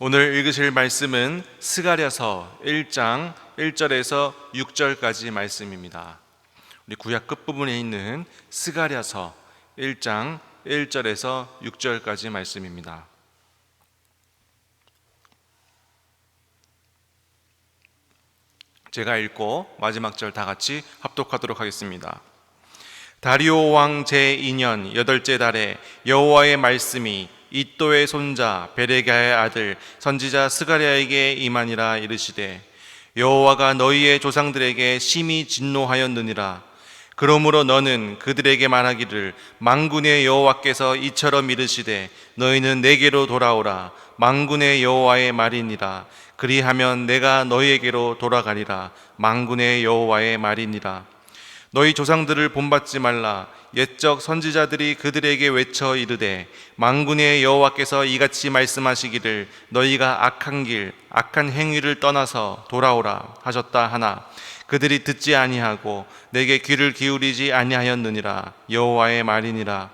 오늘 읽으실 말씀은 스가랴서 1장 1절에서 6절까지 말씀입니다. 우리 구약 끝부분에 있는 스가랴서 1장 1절에서 6절까지 말씀입니다. 제가 읽고 마지막 절 다 같이 합독하도록 하겠습니다. 다리오 왕 제2년 여덟째 달에 여호와의 말씀이 이또의 손자 베레가의 아들 선지자 스가랴에게 임하니라 이르시되 여호와가 너희의 조상들에게 심히 진노하였느니라. 그러므로 너는 그들에게 말하기를 망군의 여호와께서 이처럼 이르시되 너희는 내게로 돌아오라. 망군의 여호와의 말이니라. 그리하면 내가 너희에게로 돌아가리라. 망군의 여호와의 말이니라. 너희 조상들을 본받지 말라 옛적 선지자들이 그들에게 외쳐 이르되 망군의 여호와께서 이같이 말씀하시기를 너희가 악한 길 악한 행위를 떠나서 돌아오라 하셨다 하나 그들이 듣지 아니하고 내게 귀를 기울이지 아니하였느니라 여호와의 말이니라.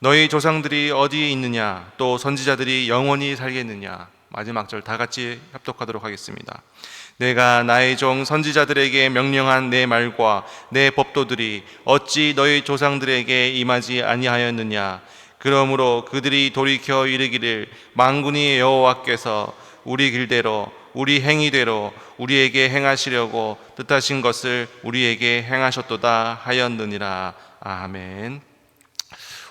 너희 조상들이 어디에 있느냐? 또 선지자들이 영원히 살겠느냐? 마지막 절 다 같이 합독하도록 하겠습니다. 내가 나의 종 선지자들에게 명령한 내 말과 내 법도들이 어찌 너희 조상들에게 임하지 아니하였느냐 그러므로 그들이 돌이켜 이르기를 만군의 여호와께서 우리 길대로 우리 행위대로 우리에게 행하시려고 뜻하신 것을 우리에게 행하셨도다 하였느니라 아멘.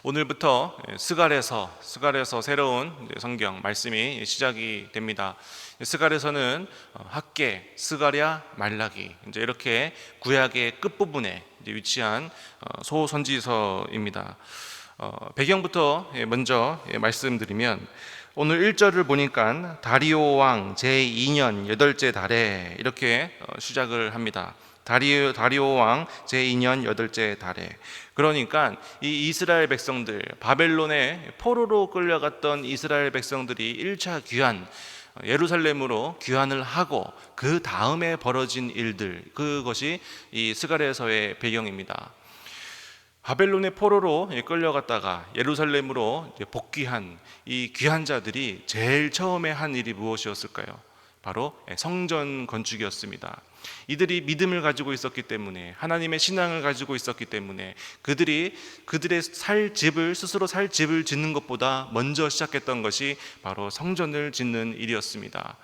오늘부터 스갈에서 스갈에서 새로운 성경 말씀이 시작이 됩니다. 스갈에서는 학계, 스가랴, 말라기 이제 이렇게 구약의 끝 부분에 위치한 어, 소선지서입니다. 어, 배경부터 먼저 말씀드리면 오늘 1절을 보니까 다리오 왕 제2년 여덟째 달에 이렇게 어, 시작을 합니다. 다리오, 다리오 왕 제2년 여덟째 달에 그러니까 이 이스라엘 백성들 바벨론에 포로로 끌려갔던 이스라엘 백성들이 1차 귀환 예루살렘으로 귀환을 하고 그 다음에 벌어진 일들 그것이 이 스가랴서의 배경입니다. 바벨론의 포로로 끌려갔다가 예루살렘으로 복귀한 이 귀환자들이 제일 처음에 한 일이 무엇이었을까요? 바로 성전 건축이었습니다. 이들이 믿음을 가지고 있었기 때문에 하나님의 신앙을 가지고 있었기 때문에 그들이 그들의 살 집을 스스로 살 집을 짓는 것보다 먼저 시작했던 것이 바로 성전을 짓는 일이었습니다.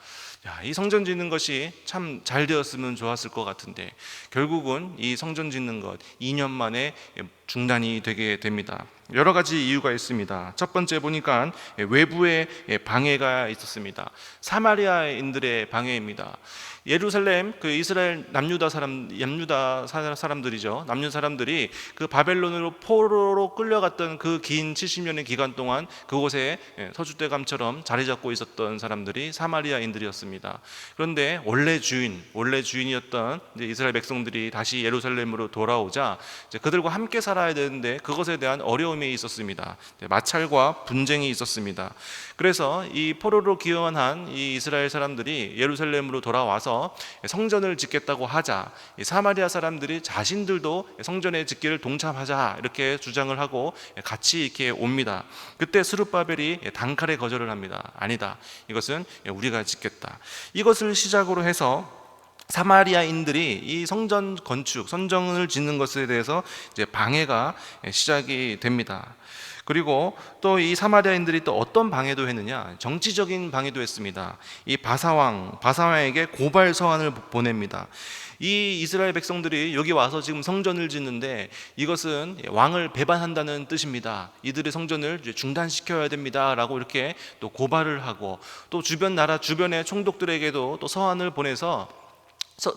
야, 이 성전 짓는 것이 참 잘 되었으면 좋았을 것 같은데 결국은 이 성전 짓는 것 2년 만에 중단이 되게 됩니다. 여러 가지 이유가 있습니다. 첫 번째 보니까 외부의 방해가 있었습니다. 사마리아인들의 방해입니다. 예루살렘 그 이스라엘 남유다 사람 남유다 사람들이죠. 남유 사람들이 그 바벨론으로 포로로 끌려갔던 그 긴 70년의 기간 동안 그곳에 서주대감처럼 자리 잡고 있었던 사람들이 사마리아인들이었습니다. 그런데 원래 주인, 원래 주인이었던 이스라엘 백성들이 다시 예루살렘으로 돌아오자 그들과 함께 살아야 되는데 그것에 대한 어려움이 있었습니다. 마찰과 분쟁이 있었습니다. 그래서 이 포로로 기원한 이 이스라엘 사람들이 예루살렘으로 돌아와서 성전을 짓겠다고 하자 사마리아 사람들이 자신들도 성전의 짓기를 동참하자 이렇게 주장을 하고 같이 이렇게 옵니다. 그때 스룹바벨이 단칼에 거절을 합니다. 아니다. 이것은 우리가 짓겠다. 이것을 시작으로 해서 사마리아인들이 이 성전 건축, 선정을 짓는 것에 대해서 이제 방해가 시작이 됩니다. 그리고 또 이 사마리아인들이 또 어떤 방해도 했느냐? 정치적인 방해도 했습니다. 이 바사왕, 바사왕에게 고발 서한을 보냅니다. 이 이스라엘 백성들이 여기 와서 지금 성전을 짓는데 이것은 왕을 배반한다는 뜻입니다. 이들의 성전을 중단시켜야 됩니다라고 이렇게 또 고발을 하고 또 주변 나라 주변의 총독들에게도 또 서한을 보내서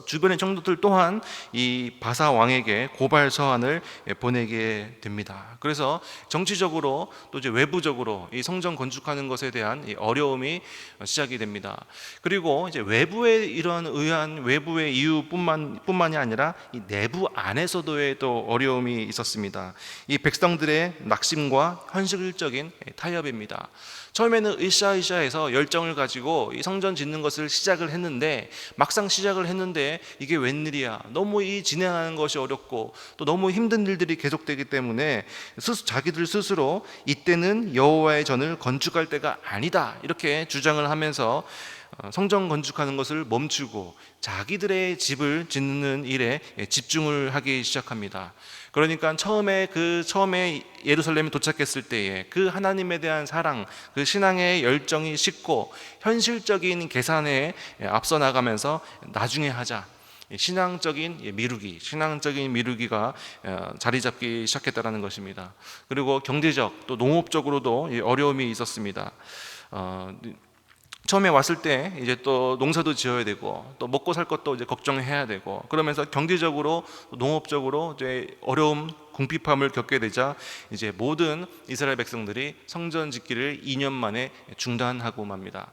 주변의 총독들 또한 이 바사 왕에게 고발 서한을 보내게 됩니다. 그래서 정치적으로 또 이제 외부적으로 이 성전 건축하는 것에 대한 어려움이 시작이 됩니다. 그리고 이제 외부의 이런 의한 외부의 이유뿐만 뿐만이 아니라 이 내부 안에서도의 또 어려움이 있었습니다. 이 백성들의 낙심과 현실적인 타협입니다. 처음에는 으쌰으쌰해서 열정을 가지고 이 성전 짓는 것을 시작을 했는데 막상 시작을 했는데 하는데 이게 웬일이야? 너무 이 진행하는 것이 어렵고 또 너무 힘든 일들이 계속되기 때문에 스스, 자기들 스스로 이때는 여호와의 전을 건축할 때가 아니다 이렇게 주장을 하면서 어, 성전 건축하는 것을 멈추고 자기들의 집을 짓는 일에 집중을 하기 시작합니다. 그러니까 처음에 그 처음에 예루살렘에 도착했을 때에 그 하나님에 대한 사랑, 그 신앙의 열정이 식고 현실적인 계산에 앞서 나가면서 나중에 하자. 신앙적인 미루기, 신앙적인 미루기가 어, 자리 잡기 시작했다라는 것입니다. 그리고 경제적 또 농업적으로도 어려움이 있었습니다. 어, 처음에 왔을 때 이제 또 농사도 지어야 되고 또 먹고 살 것도 이제 걱정해야 되고 그러면서 경제적으로 농업적으로 이제 어려움 궁핍함을 겪게 되자 이제 모든 이스라엘 백성들이 성전 짓기를 2년 만에 중단하고 맙니다.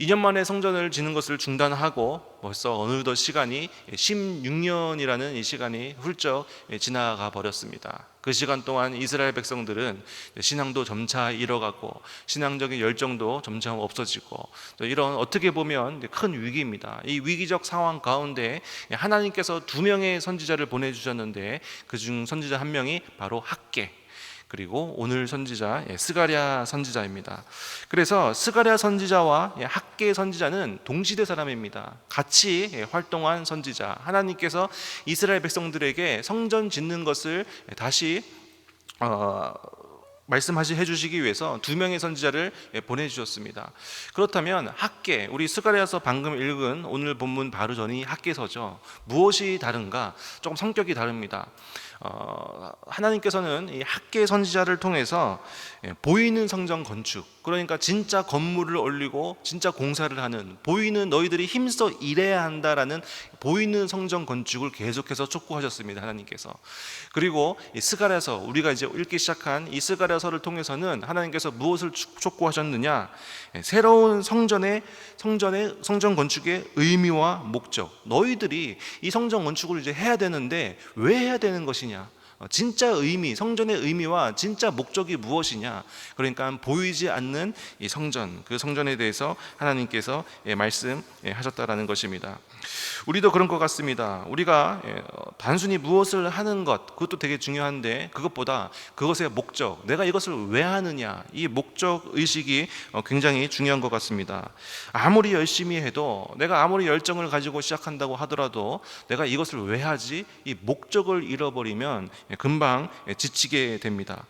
2년 만에 성전을 짓는 것을 중단하고 벌써 어느덧 시간이 16년이라는 이 시간이 훌쩍 지나가 버렸습니다. 그 시간 동안 이스라엘 백성들은 신앙도 점차 잃어가고 신앙적인 열정도 점차 없어지고 또 이런 어떻게 보면 큰 위기입니다. 이 위기적 상황 가운데 하나님께서 두 명의 선지자를 보내주셨는데 그중 선지자 한 명이 바로 학계 그리고 오늘 선지자 예, 스가랴 선지자입니다. 그래서 스가랴 선지자와 예, 학계 선지자는 동시대 사람입니다. 같이 예, 활동한 선지자. 하나님께서 이스라엘 백성들에게 성전 짓는 것을 다시 어, 말씀하시 해주시기 위해서 두 명의 선지자를 보내주셨습니다. 그렇다면 학계 우리 스가랴서 방금 읽은 오늘 본문 바로 전이 학계서죠. 무엇이 다른가? 조금 성격이 다릅니다. 어, 하나님께서는 이 학계 선지자를 통해서 예, 보이는 성전 건축, 그러니까 진짜 건물을 올리고 진짜 공사를 하는 보이는 너희들이 힘써 일해야 한다라는 보이는 성전 건축을 계속해서 촉구하셨습니다. 하나님께서. 그리고 이 스가랴서 우리가 이제 읽기 시작한 이 스가랴서를 통해서는 하나님께서 무엇을 촉구하셨느냐? 예, 새로운 성전의 성전의 성전 건축의 의미와 목적. 너희들이 이 성전 건축을 이제 해야 되는데 왜 해야 되는 것이 냐? 어, 진짜 의미, 성전의 의미와 진짜 목적이 무엇이냐? 그러니까 보이지 않는 이 성전, 그 성전에 대해서 하나님께서 예, 말씀하셨다라는 것입니다. 우리도 그런 것 같습니다. 우리가 예, 어, 단순히 무엇을 하는 것, 그것도 되게 중요한데 그것보다 그것의 목적, 내가 이것을 왜 하느냐, 이 목적 의식이 어, 굉장히 중요한 것 같습니다. 아무리 열심히 해도 내가 아무리 열정을 가지고 시작한다고 하더라도 내가 이것을 왜 하지? 이 목적을 잃어버리면 예, 금방 예, 지치게 됩니다.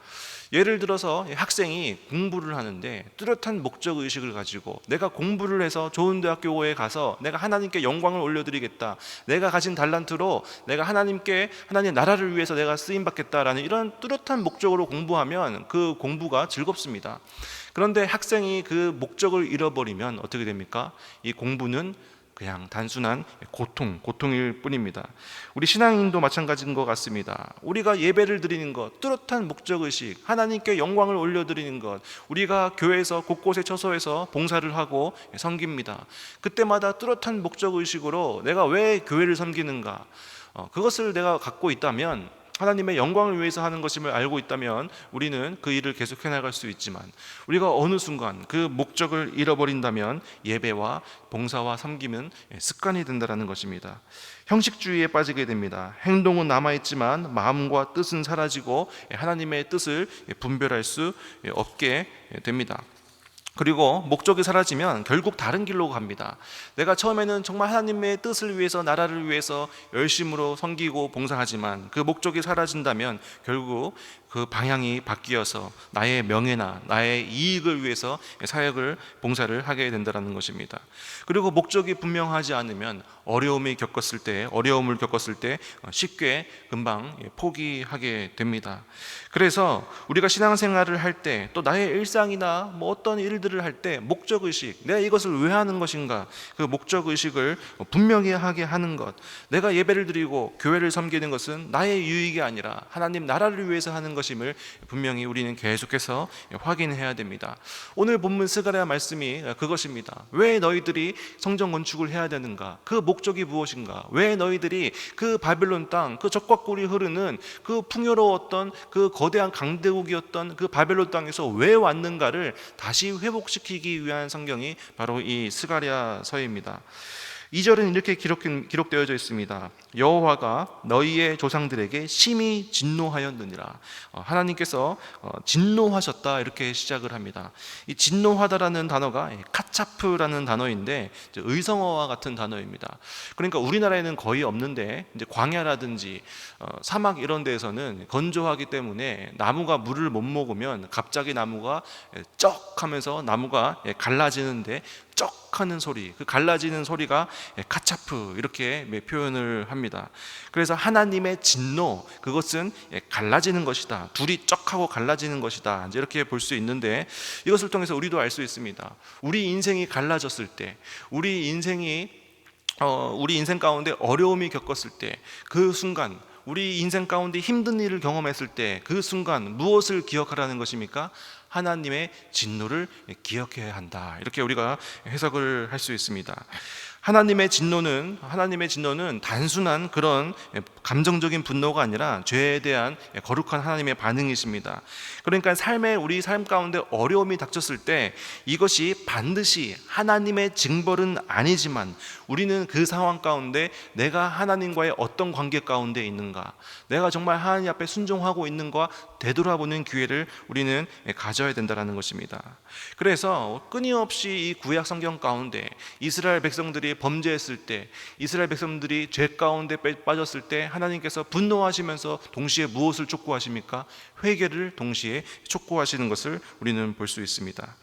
예를 들어서 학생이 공부를 하는데 뚜렷한 목적 의식을 가지고 내가 공부를 해서 좋은 대학교에 가서 내가 하나님께 영광을 올려드리겠다. 내가 가진 달란트로 내가 하나님께 하나님 나라를 위해서 내가 쓰임 받겠다라는 이런 뚜렷한 목적으로 공부하면 그 공부가 즐겁습니다. 그런데 학생이 그 목적을 잃어버리면 어떻게 됩니까? 이 공부는 그냥 단순한 고통, 고통일 뿐입니다. 우리 신앙인도 마찬가지인 것 같습니다. 우리가 예배를 드리는 것, 뚜렷한 목적의식, 하나님께 영광을 올려드리는 것, 우리가 교회에서 곳곳에 처소에서 봉사를 하고 섬깁니다. 그때마다 뚜렷한 목적의식으로 내가 왜 교회를 섬기는가, 어, 그것을 내가 갖고 있다면 하나님의 영광을 위해서 하는 것임을 알고 있다면 우리는 그 일을 계속해 나갈 수 있지만 우리가 어느 순간 그 목적을 잃어버린다면 예배와 봉사와 섬김은 습관이 된다라는 것입니다. 형식주의에 빠지게 됩니다. 행동은 남아 있지만 마음과 뜻은 사라지고 하나님의 뜻을 분별할 수 없게 됩니다. 그리고 목적이 사라지면 결국 다른 길로 갑니다. 내가 처음에는 정말 하나님의 뜻을 위해서 나라를 위해서 열심으로 섬기고 봉사하지만 그 목적이 사라진다면 결국 그 방향이 바뀌어서 나의 명예나 나의 이익을 위해서 사역을 봉사를 하게 된다는 것입니다. 그리고 목적이 분명하지 않으면 어려움이 겪었을 때 어려움을 겪었을 때 쉽게 금방 포기하게 됩니다. 그래서 우리가 신앙생활을 할 때 또 나의 일상이나 뭐 어떤 일들을 할 때 목적 의식 내가 이것을 왜 하는 것인가 그 목적 의식을 분명히 하게 하는 것 내가 예배를 드리고 교회를 섬기는 것은 나의 유익이 아니라 하나님 나라를 위해서 하는 것 것임을 분명히 우리는 계속해서 확인해야 됩니다. 오늘 본문 스가랴 말씀이 그것입니다. 왜 너희들이 성전 건축을 해야 되는가? 그 목적이 무엇인가? 왜 너희들이 그 바벨론 땅, 그 적과 꿀이 흐르는 그 풍요로웠던 그 거대한 강대국이었던 그 바벨론 땅에서 왜 왔는가를 다시 회복시키기 위한 성경이 바로 이 스가랴서입니다. 2절은 이렇게 기록, 기록되어져 있습니다. 여호와가 너희의 조상들에게 심히 진노하였느니라. 어, 하나님께서 어, 진노하셨다 이렇게 시작을 합니다. 이 진노하다라는 단어가 카차프라는 단어인데 의성어와 같은 단어입니다. 그러니까 우리나라에는 거의 없는데 이제 광야라든지 어, 사막 이런 데에서는 건조하기 때문에 나무가 물을 못 먹으면 갑자기 나무가 쩍 하면서 나무가 예, 갈라지는데 쩍 하는 소리, 그 갈라지는 소리가 예, 카차프 이렇게 표현을 합니다. 그래서 하나님의 진노, 그것은 예, 갈라지는 것이다. 둘이 쩍 하고 갈라지는 것이다. 이렇게 볼 수 있는데 이것을 통해서 우리도 알 수 있습니다. 우리 인생이 갈라졌을 때, 우리 인생이 어, 우리 인생 가운데 어려움이 겪었을 때, 그 순간 우리 인생 가운데 힘든 일을 경험했을 때 그 순간 무엇을 기억하라는 것입니까? 하나님의 진노를 기억해야 한다. 이렇게 우리가 해석을 할 수 있습니다. 하나님의 진노는 하나님의 진노는 단순한 그런 감정적인 분노가 아니라 죄에 대한 거룩한 하나님의 반응이십니다. 그러니까 삶에 우리 삶 가운데 어려움이 닥쳤을 때 이것이 반드시 하나님의 징벌은 아니지만 우리는 그 상황 가운데 내가 하나님과의 어떤 관계 가운데 있는가, 내가 정말 하나님 앞에 순종하고 있는가 되돌아보는 기회를 우리는 가져야 된다는 것입니다. 그래서 끊임없이 이 구약 성경 가운데 이스라엘 백성들이 범죄했을 때, 이스라엘 백성들이 죄 가운데 빠졌을 때 하나님께서 분노하시면서 동시에 무엇을 촉구하십니까? 회개를 동시에 촉구하시는 것을 우리는 볼 수 있습니다.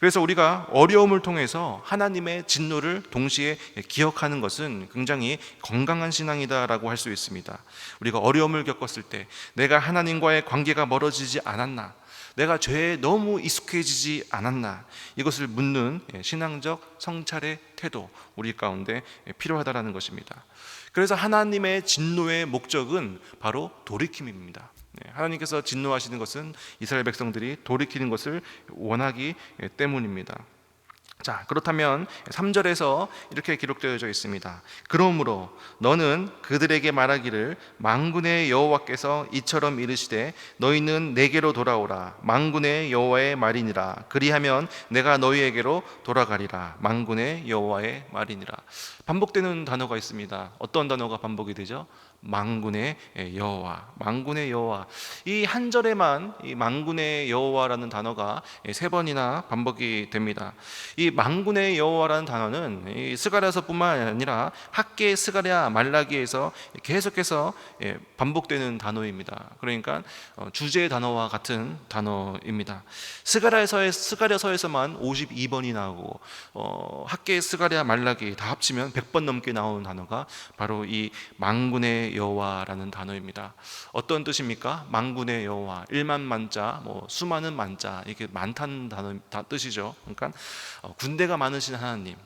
그래서 우리가 어려움을 통해서 하나님의 진노를 동시에 기억하는 것은 굉장히 건강한 신앙이다라고 할 수 있습니다. 우리가 어려움을 겪었을 때 내가 하나님과의 관계가 멀어지지 않았나? 내가 죄에 너무 익숙해지지 않았나 이것을 묻는 신앙적 성찰의 태도 우리 가운데 필요하다라는 것입니다. 그래서 하나님의 진노의 목적은 바로 돌이킴입니다. 네, 하나님께서 진노하시는 것은 이스라엘 백성들이 돌이키는 것을 원하기 때문입니다. 자, 그렇다면 3절에서 이렇게 기록되어져 있습니다. 그러므로 너는 그들에게 말하기를 망군의 여호와께서 이처럼 이르시되 너희는 내게로 돌아오라 망군의 여호와의 말이니라 그리하면 내가 너희에게로 돌아가리라 망군의 여호와의 말이니라 반복되는 단어가 있습니다. 어떤 단어가 반복이 되죠? 망군의 여호와, 망군의 여호와. 이 한 절에만 이 망군의 여호와라는 단어가 세 번이나 반복이 됩니다. 이 망군의 여호와라는 단어는 이 스가랴서뿐만 아니라 학계 스가랴 말라기에서 계속해서 예, 반복되는 단어입니다. 그러니까 어, 주제 단어와 같은 단어입니다. 스가랴서에 스가랴서에서만 52번이 나오고 어, 학계 스가랴 말라기 다 합치면 100번 넘게 나오는 단어가 바로 이 망군의 여호와라는 단어입니다. 어떤 뜻입니까? 망군의 여호와, 일만 만자, 뭐 수많은 만자 이게 많다는 단어 다 뜻이죠. 그러니까 어, 군대가 많으신 하나님,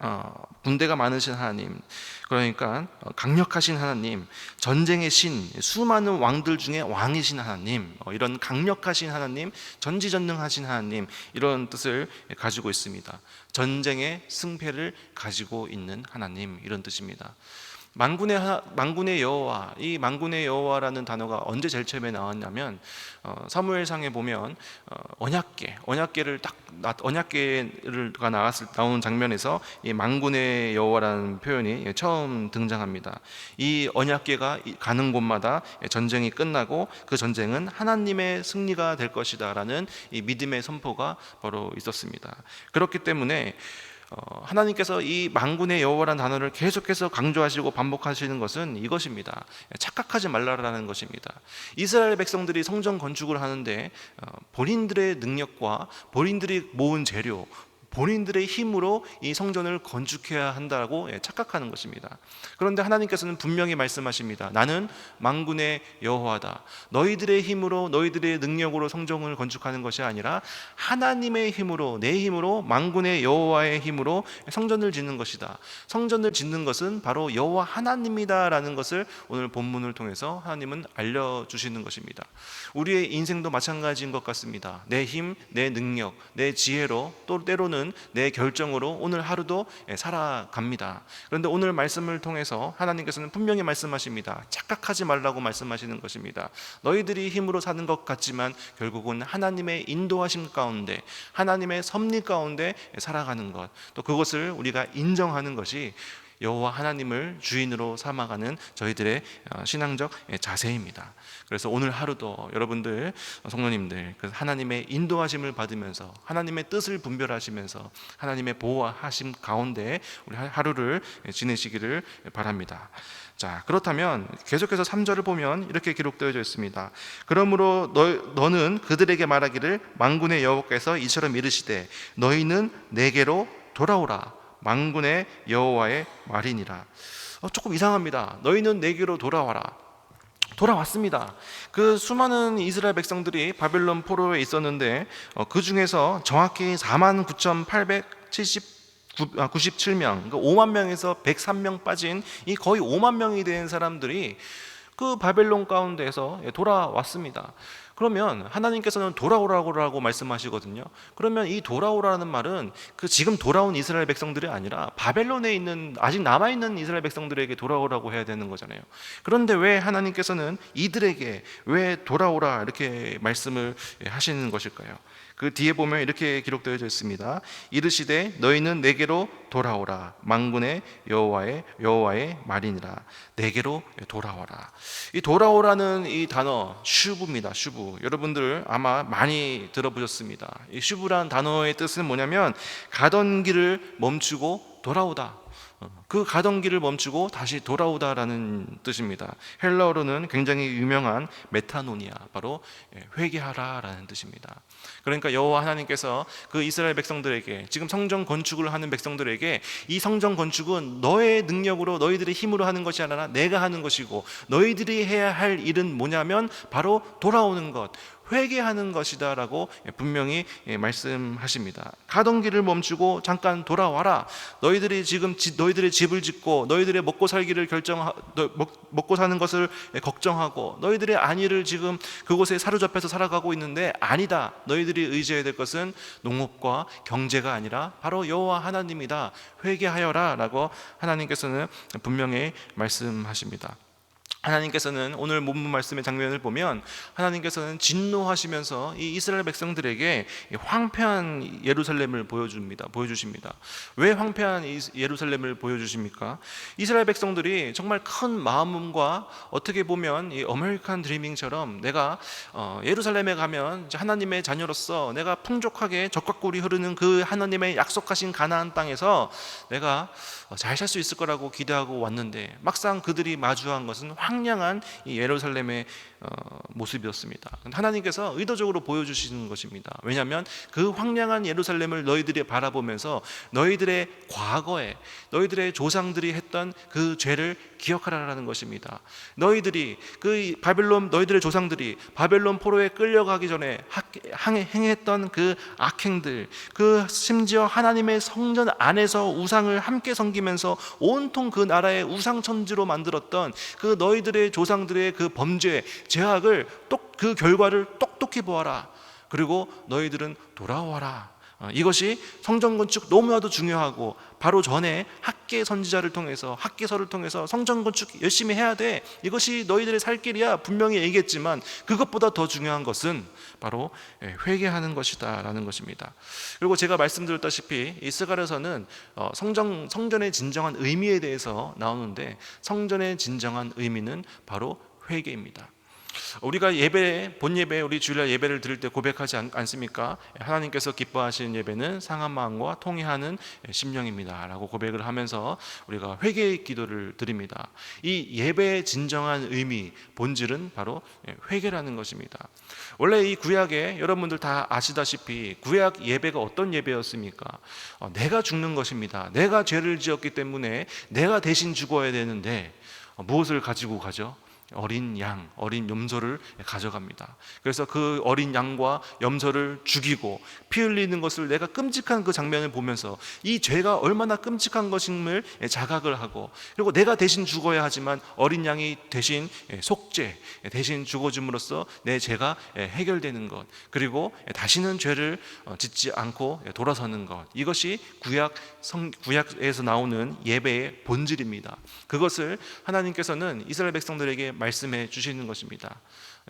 어, 군대가 많으신 하나님, 그러니까 어, 강력하신 하나님, 전쟁의 신, 수많은 왕들 중에 왕이신 하나님, 어, 이런 강력하신 하나님, 전지전능하신 하나님 이런 뜻을 가지고 있습니다. 전쟁의 승패를 가지고 있는 하나님 이런 뜻입니다. 망군의 망군의 여호와 이 망군의 여호와라는 단어가 언제 제일 처음에 나왔냐면 어, 사무엘상에 보면 어, 언약계 언약계를 딱 언약계가 나왔을 나오는 장면에서 이 망군의 여호와라는 표현이 처음 등장합니다. 이 언약계가 가는 곳마다 전쟁이 끝나고 그 전쟁은 하나님의 승리가 될 것이다라는 이 믿음의 선포가 바로 있었습니다. 그렇기 때문에 어, 하나님께서 이 망군의 여호와라는 단어를 계속해서 강조하시고 반복하시는 것은 이것입니다. 착각하지 말라라는 것입니다. 이스라엘 백성들이 성전 건축을 하는데 어, 본인들의 능력과 본인들이 모은 재료, 본인들의 힘으로 이 성전을 건축해야 한다고 예, 착각하는 것입니다. 그런데 하나님께서는 분명히 말씀하십니다. 나는 망군의 여호와다. 너희들의 힘으로 너희들의 능력으로 성전을 건축하는 것이 아니라 하나님의 힘으로 내 힘으로 망군의 여호와의 힘으로 성전을 짓는 것이다. 성전을 짓는 것은 바로 여호와 하나님이다라는 것을 오늘 본문을 통해서 하나님은 알려 주시는 것입니다. 우리의 인생도 마찬가지인 것 같습니다. 내 힘, 내 능력, 내 지혜로 또 때로는 또는 내 결정으로 오늘 하루도 예, 살아갑니다. 그런데 오늘 말씀을 통해서 하나님께서는 분명히 말씀하십니다. 착각하지 말라고 말씀하시는 것입니다. 너희들이 힘으로 사는 것 같지만 결국은 하나님의 인도하심 가운데 하나님의 섭리 가운데 살아가는 것 또 그것을 우리가 인정하는 것이 여호와 하나님을 주인으로 삼아가는 저희들의 어, 신앙적 예, 자세입니다. 그래서 오늘 하루도 여러분들 어, 성도님들 그 하나님의 인도하심을 받으면서 하나님의 뜻을 분별하시면서 하나님의 보호하심 가운데 우리 하- 하루를 예, 지내시기를 바랍니다. 자 그렇다면 계속해서 3절을 보면 이렇게 기록되어져 있습니다. 그러므로 너, 너는 그들에게 말하기를 망군의 여호와께서 이처럼 이르시되 너희는 내게로 돌아오라 망군의 여호와의 말이니라. 어, 조금 이상합니다. 너희는 내게로 돌아와라. 돌아왔습니다. 그 수많은 이스라엘 백성들이 바벨론 포로에 있었는데 어, 그 중에서 정확히 4만 9,870 97명, 그러니까 5만 명에서 103명 빠진 이 거의 5만 명이 된 사람들이 그 바벨론 가운데에서 예, 돌아왔습니다. 그러면 하나님께서는 돌아오라고 말씀하시거든요. 그러면 이 돌아오라는 말은 그 지금 돌아온 이스라엘 백성들이 아니라 바벨론에 있는 아직 남아 있는 이스라엘 백성들에게 돌아오라고 해야 되는 거잖아요. 그런데 왜 하나님께서는 이들에게 왜 돌아오라 이렇게 말씀을 하시는 것일까요? 그 뒤에 보면 이렇게 기록되어져 있습니다. 이르시되 너희는 내게로 돌아오라 망군의 여호와의 여호와의 말이니라 내게로 돌아와라. 이 돌아오라는 이 단어 슈브입니다. 슈브. 여러분들 아마 많이 들어보셨습니다. 이 슈브란 단어의 뜻은 뭐냐면 가던 길을 멈추고 돌아오다. 어, 그 가던 길을 멈추고 다시 돌아오다라는 뜻입니다. 헬라어로는 굉장히 유명한 메타노니아, 바로 예, 회개하라라는 뜻입니다. 그러니까 여호와 하나님께서 그 이스라엘 백성들에게 지금 성전 건축을 하는 백성들에게 이 성전 건축은 너의 능력으로 너희들의 힘으로 하는 것이 아니라 내가 하는 것이고 너희들이 해야 할 일은 뭐냐면 바로 돌아오는 것. 회개하는 것이다라고 분명히 예, 말씀하십니다. 가던 길을 멈추고 잠깐 돌아와라. 너희들이 지금 지- 너희들의 집을 짓고 너희들의 먹고 살기를 결정 먹고 사는 것을 예, 걱정하고 너희들의 안위를 지금 그곳에 사로잡혀서 살아가고 있는데 아니다. 너희들이 의지해야 될 것은 농업과 경제가 아니라 바로 여호와 하나님이다. 회개하여라라고 하나님께서는 분명히 말씀하십니다. 하나님께서는 오늘 본문 말씀의 장면을 보면 하나님께서는 진노하시면서 이 이스라엘 백성들에게 이 황폐한 예루살렘을 보여줍니다. 보여주십니다. 왜 황폐한 이 예루살렘을 보여주십니까? 이스라엘 백성들이 정말 큰 마음과 어떻게 보면 이 어메리칸 드리밍처럼 내가 어, 예루살렘에 가면 하나님의 자녀로서 내가 풍족하게 적과꿀이 흐르는 그 하나님의 약속하신 가나안 땅에서 내가 어, 잘살 수 있을 거라고 기대하고 왔는데 막상 그들이 마주한 것은 황 량한 이 예루살렘의 어, 모습이었습니다. 하나님께서 의도적으로 보여주시는 것입니다. 왜냐하면 그 황량한 예루살렘을 너희들이 바라보면서 너희들의 과거에 너희들의 조상들이 했던 그 죄를 기억하라는 것입니다. 너희들이 그 바벨론 너희들의 조상들이 바벨론 포로에 끌려가기 전에 행했던 그 악행들, 그 심지어 하나님의 성전 안에서 우상을 함께 섬기면서 온통 그 나라의 우상 천지로 만들었던 그 너희 들의 조상들의 그 범죄, 죄악을 똑 그 결과를 똑똑히 보아라. 그리고 너희들은 돌아와라. 어, 이것이 성전 건축 너무나도 중요하고 바로 전에 학계 선지자를 통해서 학계서를 통해서 성전 건축 열심히 해야 돼. 이것이 너희들의 살 길이야. 분명히 얘기했지만 그것보다 더 중요한 것은 바로 예, 회개하는 것이다라는 것입니다. 그리고 제가 말씀드렸다시피 이 스가랴서는 어, 성전 성전의 진정한 의미에 대해서 나오는데 성전의 진정한 의미는 바로 회개입니다. 우리가 예배 본 예배 우리 주일날 예배를 드릴 때 고백하지 않, 않습니까? 하나님께서 기뻐하시는 예배는 상한 마음과 통회하는 심령입니다라고 고백을 하면서 우리가 회개의 기도를 드립니다. 이 예배의 진정한 의미 본질은 바로 회개라는 것입니다. 원래 이 구약에 여러분들 다 아시다시피 구약 예배가 어떤 예배였습니까? 어, 내가 죽는 것입니다. 내가 죄를 지었기 때문에 내가 대신 죽어야 되는데 어, 무엇을 가지고 가죠? 어린 양, 어린 염소를 가져갑니다. 그래서 그 어린 양과 염소를 죽이고 피 흘리는 것을 내가 끔찍한 그 장면을 보면서 이 죄가 얼마나 끔찍한 것임을 자각을 하고 그리고 내가 대신 죽어야 하지만 어린 양이 대신 속죄, 대신 죽어줌으로써 내 죄가 해결되는 것 그리고 다시는 죄를 어, 짓지 않고 돌아서는 것 이것이 구약 성 구약에서 나오는 예배의 본질입니다. 그것을 하나님께서는 이스라엘 백성들에게 말씀해 주시는 것입니다.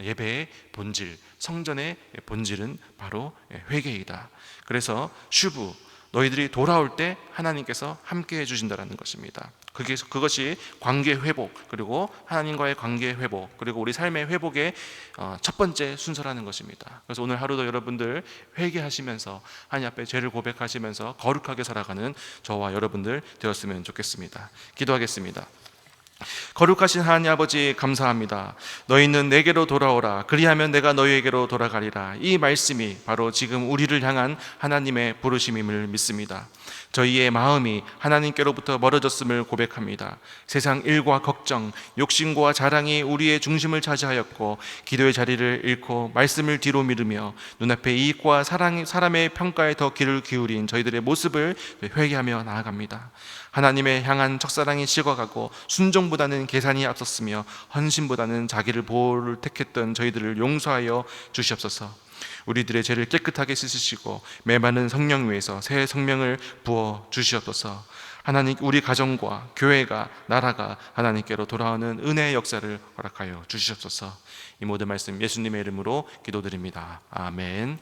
예배의 본질, 성전의 본질은 바로 회개이다. 그래서 슈브 너희들이 돌아올 때 하나님께서 함께 해 주신다라는 것입니다. 그게 그것이 관계 회복 그리고 하나님과의 관계 회복 그리고 우리 삶의 회복의 어, 첫 번째 순서라는 것입니다. 그래서 오늘 하루도 여러분들 회개하시면서 하나님 앞에 죄를 고백하시면서 거룩하게 살아가는 저와 여러분들 되었으면 좋겠습니다. 기도하겠습니다. 거룩하신 하나님 아버지 감사합니다. 너희는 내게로 돌아오라. 그리하면 내가 너희에게로 돌아가리라. 이 말씀이 바로 지금 우리를 향한 하나님의 부르심임을 믿습니다. 저희의 마음이 하나님께로부터 멀어졌음을 고백합니다. 세상 일과 걱정, 욕심과 자랑이 우리의 중심을 차지하였고 기도의 자리를 잃고 말씀을 뒤로 미루며 눈앞의 이익과 사랑, 사람의 평가에 더 귀를 기울인 저희들의 모습을 회개하며 나아갑니다. 하나님의 향한 첫사랑이 식어가고 순종보다는 계산이 앞섰으며 헌신보다는 자기를 보호를 택했던 저희들을 용서하여 주시옵소서. 우리들의 죄를 깨끗하게 씻으시고 메마른 성령 위에서 새 생명을 부어 주시옵소서. 하나님 우리 가정과 교회가 나라가 하나님께로 돌아오는 은혜의 역사를 허락하여 주시옵소서. 이 모든 말씀 예수님의 이름으로 기도드립니다. 아멘.